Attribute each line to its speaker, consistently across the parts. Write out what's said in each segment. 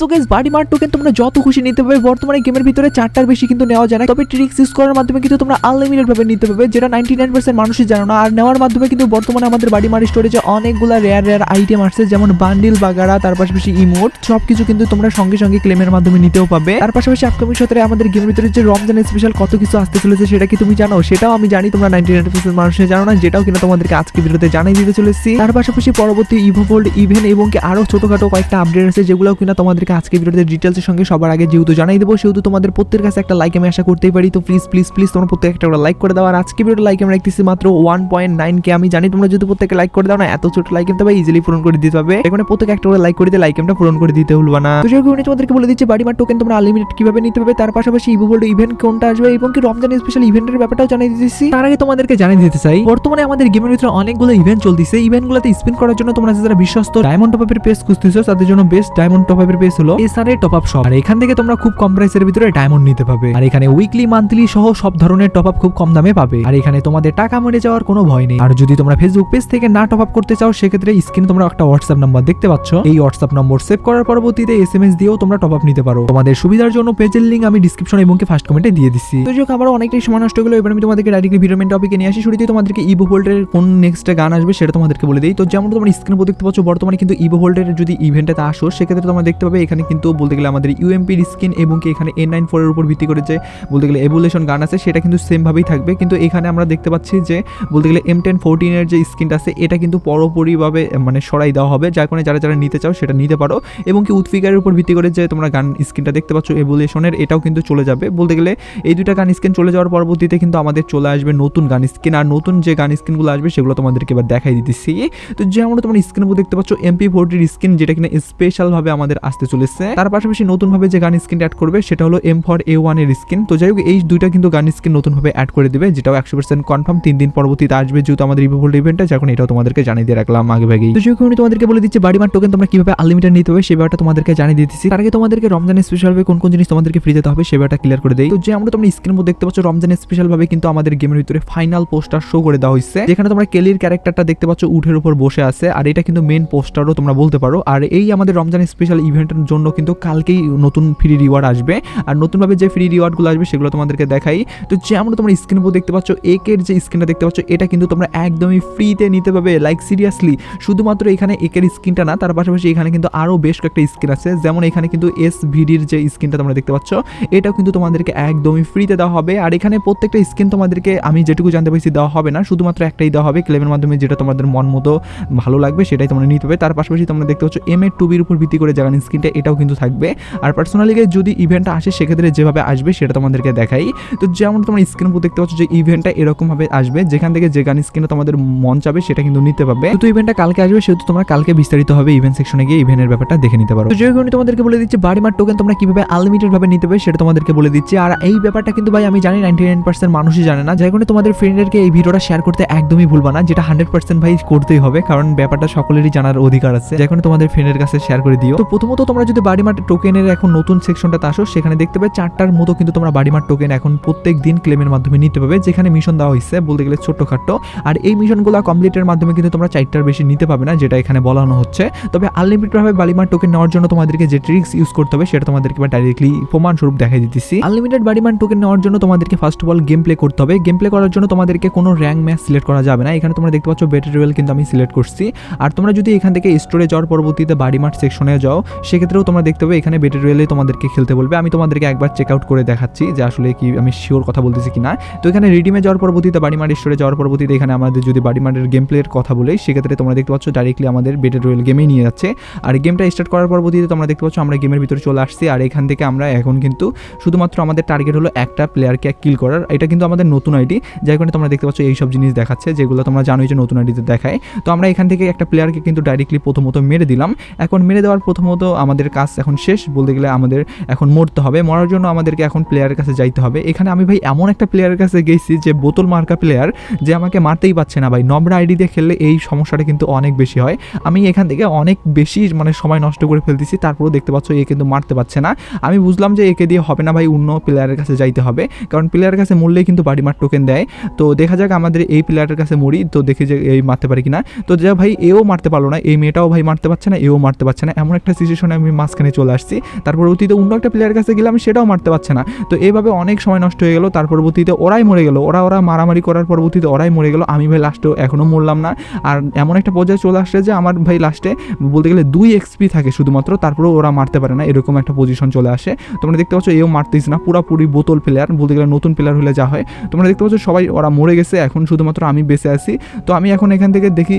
Speaker 1: So guys বাড়ি মার token তোমরা যত খুশি নিতে পারবে। বর্তমানে গেমের ভিতরে চারটার বেশি কিন্তু নেওয়া যায় না। তবে ট্রিক্স ইউজ করার মাধ্যমে কিন্তু তোমরা আনলিমিটেড ভাবে নিতে পারবে, যেটা নাইনটি নাইন পার্সেন্ট মানুষই জানো না। আর নেওয়ার মাধ্যমে কিন্তু বর্তমানে আমাদের বাড়ি মার স্টোরেজে অনেকগুলো রেয়ার রেয়ার আইটেম আসছে, যেমন বান্ডিল বাগারা তার পাশাপাশি ইমোট সবকিছু কিন্তু তোমরা সঙ্গে সঙ্গে ক্লেমের মাধ্যমে নিতেও পাবে। তার পাশাপাশি আপকামিং সপ্তাহে আমাদের গেমের ভিতরে যে রমজান স্পেশাল কত কিছু আসতে চলেছে, সেটা কি তুমি জানো? সেটাও আমি জানি, তোমরা নাইনটি নাইন পার্সেন্ট মানুষের জানো না, যেটাও কিনা তোমাদেরকে আজকে ভিডিওতে জানাই দিতে চলেছি। তার পাশাপাশি পরবর্তী ইভো গোল্ড ইভেন্ট এবং কি আরও ছোটখাটো কয়েকটা আপডেট আছে যেগুলো কিনা তোমাদেরকে আজকে ভিডিওতে ডিটেলসের সঙ্গে সবার আগে যেহেতু জানাই দেবো, সেহেতু তোমাদের প্রত্যেকের কাছে একটা লাইক আমি আশা করতেই পারি। তো প্লিজ প্লিজ প্লিজ তোমরা প্রত্যেক একটা লাইক করে দাও। আর আজকে ভিডিওটা লাইক আমি রাখতেছি মাত্র ওয়ান পয়েন্ট নাইন কে আমি জানি তোমরা যদি প্রত্যেকে লাইক করে দাও না, এত ছোট লাইক কিন্তু ইজিলি পূরণ করে দিতে হবে। এখানে প্রত্যেক একটা করে লাইক করে দিয়ে লাইক এমটা পূরণ করে দিতে ভুলবা না। তো সেরকম তোমাদেরকে বলে দিচ্ছি বাড়ি মার টোকেন তোমরা আনলিমিটেড কীভাবে নিতে পারবে? তার পাশাপাশি ইভো গোল্ড ইভেন্ট কোনটা আসবে? এবং কি রমজান স্পেশাল ইভেন্টের ব্যাপারটাও জানিয়ে দিতেছি। তার আগে তোমাদেরকে জানিয়ে দিতে চাই, বর্তমানে আমাদের গেমের ভিতরে অনেকগুলো ইভেন্ট চলতেছে। ইভেন্টগুলোতে স্পিন করার জন্য তোমরা যারা বিশ্বস্ত ডায়মন্ড টপ আপের পেজ খুঁজতেছো, তাদের জন্য বেস্ট ডায়মন্ড টপ আপের হলো এসআরএ টপ আপ শপ আর এখান থেকে তোমরা খুব কম প্রাইসের ভিতরে ডায়মন্ড নিতে পাবে আর এখানে উইকলি মান্থলি সহ সব ধরনের টপ আপ খুব কম দামে পাবে। আর এখানে তোমাদের টাকা মরে যাওয়ার কোনো ভয় নেই। আর যদি তোমরা ফেসবুক পেজ থেকে না টপ আপ করতে চাও, সেক্ষেত্রে স্ক্রিনে তোমরা একটা হোয়াটসঅ্যাপ নাম্বার দেখতে পাচ্ছ। এই হোয়াটসঅ্যাপ নম্বর সেভ করার পরবর্তীতে এস এম এস দিয়েও তোমরা টপ আপ নিতে পারো। তোমাদের সুবিধার জন্য পেজের লিঙ্ক আমি ডিসক্রিপশন এবং ফার্স্ট কমেন্টে দিয়ে দিচ্ছি। তো যাক আমার অনেকটাই সময় নষ্ট হলো। এবার আমি তোমাদেরকে ডাইরেক্টলি ভিডিও মেন টপিকে নিয়ে আসি। শুরুতেই তোমাদেরকে ইভো ভোল্টের কোন নেক্সট গান আসবে সেটা তোমাদেরকে বলে দিই। তো যেমন তোমরা স্ক্রিনে দেখতে পাচ্ছ, বর্তমানে কিন্তু ইভো ভোল্টের যদি ইভেন্টে আসো, সেক্ষেত্রে তোমরা দেখতে পাবে এখানে কিন্তু বলতে গেলে আমাদের ইউএমপির স্কিন এবং কি এখানে এন নাইন ফোরের উপর ভিত্তি করে যে বলতে গেলে এভুলেশন গান আছে, সেটা কিন্তু সেমভাবেই থাকবে। কিন্তু এখানে আমরা দেখতে পাচ্ছি যে বলতে গেলে এম টেন ফোরটিনের যে স্কিনটা আছে, এটা কিন্তু পরোপরিভাবে মানে সরাই দেওয়া হবে। যার কারণে যারা যারা নিতে চাও, সেটা নিতে পারো। এবং কি উৎফিকারের উপর ভিত্তি করে যে তোমরা গান স্কিনটা দেখতে পাচ্ছ এভুলেশনের এটাও কিন্তু চলে যাবে। বলতে গেলে এই দুইটা গান স্কিন চলে যাওয়ার পরবর্তীতে কিন্তু আমাদের চলে আসবে নতুন গান স্কিন আর নতুন যে গান স্কিনগুলো আসবে, সেগুলো তোমাদেরকে এবার দেখাই দিতেছি। তো যেমন তোমরা স্ক্রিনের উপর দেখতে পাচ্ছ এমপি ফোরটির স্কিন যেটা কিনা স্পেশালভাবে আমাদের আসতে চলেছে। তার পাশাপাশি নতুনভাবে যে গান স্কিন অ্যাড করবে, সেটা হলো এম ফর এ ওয়ানের স্কিন তো যাই হোক, এই দুইটা কিন্তু গান স্কিন নতুনভাবে অ্যাড করে দেবে, যেটাও একশো পার্সেন্ট কনফার্ম তিন দিন পরবর্তীতে আসবে যেহেতু আমাদের ইভোল্ড ইভেন্টটা যখন এটাও তোমাদেরকে জানিয়ে দিয়ে রাখলাম আগে ভাগেই। তো আমি তোমাদেরকে বলে দিচ্ছি বাড়ি মার টোকেন তোমরা কীভাবে আনলিমিটেড নিতে হবে, সে ব্যাপারটা তোমাদেরকে জানিয়ে দিতেছি তার আগে তোমাদেরকে রমজান স্পেশালভাবে কোন কোন জিনিস তোমাদেরকে ফ্রি দিতে হবে, সে ব্যাপারটা ক্লিয়ার করে দেই। তো যে আমরা তোমরা স্ক্রিনের মধ্যে দেখতে পাচ্ছ রমজান স্পেশালভাবে কিন্তু আমাদের গেমের ভিতরে ফাইনাল পোস্টার শো করে দেওয়া হয়েছে। যেখানে তোমরা কেলির ক্যারেক্টারটা দেখতে পাচ্ছ, উঠের উপর বসে আছে, আর এটা কিন্তু মেন পোস্টারও তোমরা বলতে পারো। আর এই আমাদের রমজান স্পেশাল ইভেন্টের জন্য কিন্তু কালকেই নতুন ফ্রি রিওয়ার্ড আসবে। আর নতুনভাবে যে ফ্রি রিওয়ার্ডগুলো আসবে সেগুলো তোমাদেরকে দেখাই। তো যেমন তোমরা স্ক্রিনের উপর দেখতে পাচ্ছ একের যে স্ক্রিনটা দেখতে পাচ্ছ, এটা কিন্তু তোমরা একদমই ফ্রিতে নিতে পাবে লাইক সিরিয়াসলি শুধুমাত্র এখানে একের স্ক্রিনটা না, তার পাশাপাশি এখানে কিন্তু আরও বেশ কয়েকটা স্ক্রিন আছে। যেমন এখানে কিন্তু এস ভিডির যে স্ক্রিনটা তোমরা দেখতে পাচ্ছ, এটাও কিন্তু তোমাদেরকে একদমই ফ্রিতে দেওয়া হবে। আর এখানে প্রত্যেকটা স্ক্রিন তোমাদেরকে আমি যেটুকু জানতে পারছি দেওয়া হবে না, শুধুমাত্র একটাই দেওয়া হবে। ক্লেমের মাধ্যমে যেটা তোমাদের মন মতো ভালো লাগবে, সেটাই তোমরা নিতে হবে তার পাশাপাশি তোমরা দেখতে পাচ্ছ এম এর টুবির উপর ভিত্তি করে জাগান স্ক্রিনটা এটাও কিন্তু থাকবে। আর পার্সোনালি যদি ইভেন্টটা আসে, সেক্ষেত্রে যেভাবে আসবে, সেটা তোমাদেরকে দেখাই। তো যেমন তোমার স্ক্রিন উপর দেখতে পাচ্ছ যে ইভেন্টটা এরকমভাবে আসবে, যেখান থেকে যে গান স্ক্রিনে তোমাদের মন চাবে, সেটা কিন্তু নিতে পারবে। তো ইভেন্টটা কালকে আসবে, সেহেতু তোমরা কালকে বিস্তারিত হবে ইভেন্ট সেকশনে গিয়ে ইভেন্টের ব্যাপারটা দেখে নিতে পারো। তো যে তোমাদেরকে বলে দিচ্ছি বাড়ি মার টোকেন তোমরা কীভাবে আনলিমিটেড ভাবে নিতে পারবে, সেটা তোমাদেরকে বলে দিচ্ছি। আর এই ব্যাপারটা কিন্তু ভাই, আমি জানি নাইনটি নাইন পার্সেন্ট মানুষই জানে না। যার কারণে তোমাদের ফ্রেন্ডদেরকে এই ভিডিওটা শেয়ার করতে একদমই ভুলবা না, যেটা হান্ড্রেড পার্সেন্ট ভাই, করতেই হবে। কারণ ব্যাপারটা সকলেরই জানার অধিকার আছে। যে কারণে তোমাদের ফ্রেন্ডের কাছে শেয়ার করে দিও। তো প্রথমত যদি বাড়ি মার টোকেনের এখন নতুন সেকশনটাতে আসো, সেখানে দেখতে পাবে চারটার মতো কিন্তু তোমরা বাড়ি মার টোকেন এখন প্রত্যেক দিন ক্লেমের মাধ্যমে নিতে পাবে, যেখানে মিশন দেওয়া হয়েছে, বলতে গেলে ছোট্টখাট্ট। আর এই মিশনগুলো কমপ্লিটের মাধ্যমে কিন্তু তোমরা চারটার বেশি নিতে পাবে না, যেটা এখানে বলানো হচ্ছে। তবে আনলিমিটেডভাবে বালিমার টোকেন নেওয়ার জন্য তোমাদেরকে যে ট্রিক্স ইউজ করতে হবে, সেটা তোমাদেরকে ডাইরেক্টলি প্রমাণস্বরূপ দেখাই দিতেছি। আনলিমিটেড বাড়িমান টোকেন নেওয়ার জন্য তোমাদেরকে first of all game play করতে হবে। গেম প্লে করার জন্য তোমাদেরকে কোনো র্যাঙ্ক ম্যাচ সিলেক্ট করা যাবে না। এখানে তোমরা দেখতে পাচ্ছ বেটার কিন্তু আমি সিলেক্ট করছি। আর তোমরা যদি এখান থেকে স্টোরে যাওয়ার পরবর্তীতে বাড়ি মাঠ সেকশনে যাও সেক্ষেত্রেও তোমরা দেখতে পাবে, এখানে বেটার রয়েলে তোমাদেরকে খেলতে বলবে। আমি তোমাদেরকে একবার চেক আউট করে দেখাচ্ছি যে আসলে কি আমি শিওর কথা বলতেছি কিনা। তো এখানে রিডিমে যাওয়ার পরবর্তীতে স্টোরে যাওয়ার পরবর্তীতে এখানে আমাদের যদি বাড়ি মাঠের গেম প্লের কথা বলি, সেক্ষেত্রে তোমরা দেখতে পাচ্ছ ডাইরেক্টলি আমাদের বেটার রয়েল গেমেই নিয়ে যাচ্ছে। আর গেমটা স্টার্ট করার পরবর্তীতে তোমরা দেখতে পাচ্ছ আমরা গেমের ভিতরে চলে আসছি। আর এখান থেকে আমরা এখন কিন্তু শুধুমাত্র আমাদের টার্গেট হলো একটা প্লেয়ারকে কিল করার। এটা কিন্তু আমাদের নতুন আইডি যার কারণে তোমরা দেখতে পাচ্ছ এই সব জিনিস দেখাচ্ছে, যেগুলো তোমরা জানোই যে নতুন আইডিতে দেখায়। তো আমরা এখান থেকে একটা প্লেয়ারকে কিন্তু ডাইরেক্টলি প্রথমত মেরে দিলাম। এখন মেরে দেওয়ার প্রথমত আমাদের কাজ এখন শেষ, বলতে গেলে আমাদের এখন মরতে হবে, মরার জন্য আমাদেরকে এখন প্লেয়ারের কাছে যাইতে হবে। এখানে আমি ভাই এমন একটা প্লেয়ারের কাছে গেছি যে বোতল মার্কা প্লেয়ার যে আমাকে মারতেই পারছে না ভাই। নম্বর আইডি দিয়ে খেললে এই সমস্যাটা কিন্তু অনেক বেশি হয়। আমি এখান থেকে অনেক বেশি মানে সময় নষ্ট করে ফেলতেছি, তারপরেও দেখতে পাচ্ছ এ কিন্তু মারতে পারছে না। আমি বুঝলাম যে একে দিয়ে হবে না ভাই, অন্য প্লেয়ারের কাছে যাইতে হবে। কারণ প্লেয়ারের কাছে মরলেই কিন্তু বাড়ি মার টোকেন দেয়। তো দেখা যাক আমাদের এই প্লেয়ারের কাছে মরি, তো দেখি যে এই মারতে পারি কিনা। তো যা ভাই, এও মারতে পারল না, এই মেয়েটাও ভাই মারতে পারছে না, এও মারতে পারছে না। এমন একটা সিচুয়েশনে আমি
Speaker 2: আমি মাঝখানে চলে আসছি। তার পরবর্তীতে অন্য একটা প্লেয়ার কাছে গেলাম সেটাও মারতে পারছে না। তো এইভাবে অনেক সময় নষ্ট হয়ে গেল, তার পরবর্তীতে ওরাই মরে গেল। ওরা ওরা মারামারি করার পরবর্তীতে ওরাই মরে গেল। আমি ভাই লাস্টে এখনও মরলাম না। আর এমন একটা পর্যায়ে চলে আসছে যে আমার ভাই লাস্টে বলতে গেলে দুই এক্সপি থাকে শুধুমাত্র, তারপরেও ওরা মারতে পারে না। এরকম একটা পজিশন চলে আসে। তোমরা দেখতে পাচ্ছ এও মারতেছ না। পুরাপুরি বোতল প্লেয়ার বলতে গেলে নতুন প্লেয়ার হলে যা হয়। তোমরা দেখতে পাচ্ছ সবাই ওরা মরে গেছে। এখন শুধুমাত্র আমি বেঁচে আছি। তো আমি এখন এখান থেকে দেখি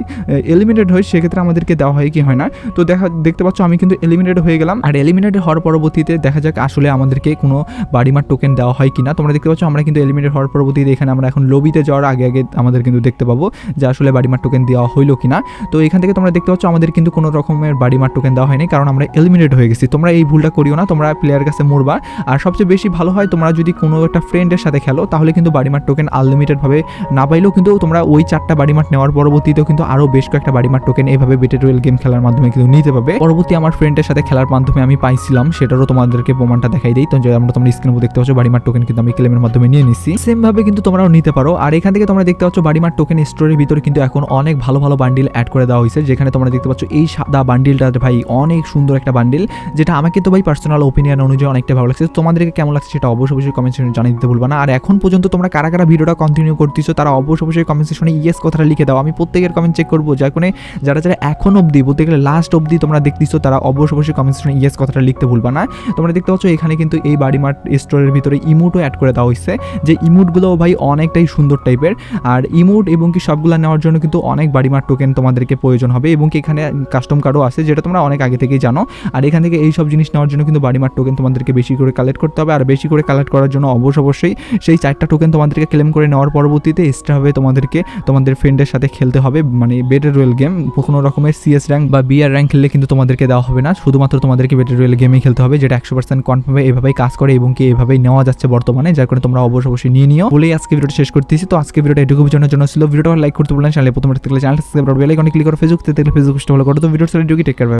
Speaker 2: এলিমিনেটেড হই সেক্ষেত্রে আমাদেরকে দেওয়া হয় কি হয় না। তো দেখা, দেখতে পাচ্ছ আমি কিন্তু এলিমিনেটেড হয়ে গেলাম। আর এলিমিনেটেড হওয়ার পরবর্তীতে দেখা যাক আসলে আমাদেরকে কোনো বাড়িমার টোকেন দেওয়া হয় কিনা। তোমরা দেখতে পাচ্ছ, আমরা কিন্তু এলিমিনেটেড হওয়ার পরবর্তীতে এখানে আমরা এখন লবিতে যাওয়ার আগে আগে আমাদের কিন্তু দেখতে পাবো যে আসলে বাড়িমার টোকেন দেওয়া হইল কিনা। তো এখান থেকে তোমরা দেখতে পাচ্ছ, আমাদের কিন্তু কোনো রকমের বাড়িমার টোকেন দেওয়া হয়নি, কারণ আমরা এলিমিনেট হয়ে গেছি। তোমরা এই ভুলটা করিও না, তোমরা প্লেয়ার কাছে মরবা। আর সবচেয়ে বেশি ভালো হয়, তোমরা যদি কোনো একটা ফ্রেন্ডের সাথে খেলো, তাহলে কিন্তু বাড়িমার টোকেন আনলিমিটেডভাবে না পাইলেও কিন্তু তোমরা ওই চারটা বাড়িমার নেওয়ার পরবর্তীতেও কিন্তু আরও বেশ কয়েকটা বাড়িমার টোকেন এইভাবে বেটে রয়েল গেম খেলার মাধ্যমে কিন্তু নিতে পাবে পরবর্তী আমার ফ্রেন্ডের সাথে খেলার মাধ্যমে আমি পাইছিলাম, সেটারও তোমাদেরকে প্রমাণটা দেখাই দিই। তো যে আমরা তোমরা স্ক্রিনে দেখতে পাচ্ছ, বাড়িমার টোকেন কিন্তু আমি ক্লেমের মাধ্যমে নিয়ে নিচ্ছি সেম ভাবে কিন্তু তোমরাও নিতে পারো। আর এখান থেকে তোমরা দেখতে পাচ্ছ, বাড়িমার টোকেন স্টোরের ভিতরে কিন্তু এখন অনেক ভালো ভালো বান্ডিল অ্যাড করে দেওয়া হয়েছে। যেখানে তোমরা দেখতে পাচ্ছ, এই সাদা বান্ডিলটা ভাই অনেক সুন্দর একটা বান্ডিল যেটা আমাকে তো ভাই পার্সোনাল ওপিনিয়ন অনুযায়ী অনেকটা ভালো লাগছে। তোমাদেরকে কেমন লাগছে সেটা অবশ্যই অবশ্যই কমেন্ট সেকশনে জানিয়ে দিতে ভুলবা না। আর এখন পর্যন্ত তোমরা কারা কারা ভিডিওটা কন্টিনিউ করতেছো, তারা অবশ্যই অবশ্যই কমেন্ট সেকশনে ইয়েস কথাটা লিখে দাও। আমি প্রত্যেকের কমেন্ট চেক করব, যার কোনো যারা যারা এখন অবধি, বলতে গেলে লাস্ট অবধি তোমরা দেখতেছো, তারা অবশ্যই অবশ্যই কমেন্ট সেকশনে ইয়েস কথাটা লিখতে ভুলবা না। তোমরা দেখতে পাচ্ছ এখানে কিন্তু এই বাড়ি মার্ট স্টোরের ভিতরে ইমোটও অ্যাড করে দেওয়া হয়েছে যে ইমোটগুলো ভাই অনেকটাই সুন্দর টাইপের আর ইমোট এবং কি সবগুলো নেওয়ার জন্য কিন্তু অনেক বাড়ি মার্ট টোকেন তোমাদেরকে প্রয়োজন হবে এবং কি এখানে কাস্টম কার্ডও আছে, যেটা তোমরা অনেক আগে থেকেই জানো। আর এখান থেকে এই সব জিনিস নেওয়ার জন্য কিন্তু বাড়ি মার্ট টোকেন তোমাদেরকে বেশি করে কালেক্ট করতে হবে। আর বেশি করে কালেক্ট করার জন্য অবশ্য অবশ্যই সেই চারটা টোকেন তোমাদেরকে ক্লেম করে নেওয়ার পরবর্তীতে এক্সট্রা হবে তোমাদেরকে তোমাদের ফ্রেন্ডের সাথে খেলতে হবে। মানে বেটার রয়েল গেম কোনো রকমের সিএস র্যাঙ্ক বা বিআর র্যাঙ্ক খেললে কিন্তু তোমাদেরকে দেওয়া হবে না। শুধুমাত্র তোমাদেরকে বেটার রয়েল গেমেই খেলতে হবে, যেটা একশো পার্সেন্ট কনফার্মে এভাবেই কাজ করে এবং কি এভাবেই নেওয়া যাচ্ছে বর্তমানে, যার কারণে তোমরা অবশ্য অবশ্যই নিয়ে নিও। বলেই আজকে ভিডিওটা শেষ করতেছি। তো আজকে ভিডিওটা এটুকু বোঝানোর জন্য ছিল, ভিডিওটা লাইক করতে বললেন চ্যানেলে প্রথমে থাকলে চ্যানেল সাবস্ক্রাইব বেল আইকনে ক্লিক করে ফেসবুক থেকে ফেসবুক ফলো করো। তো ভিডিওটা টেক করবে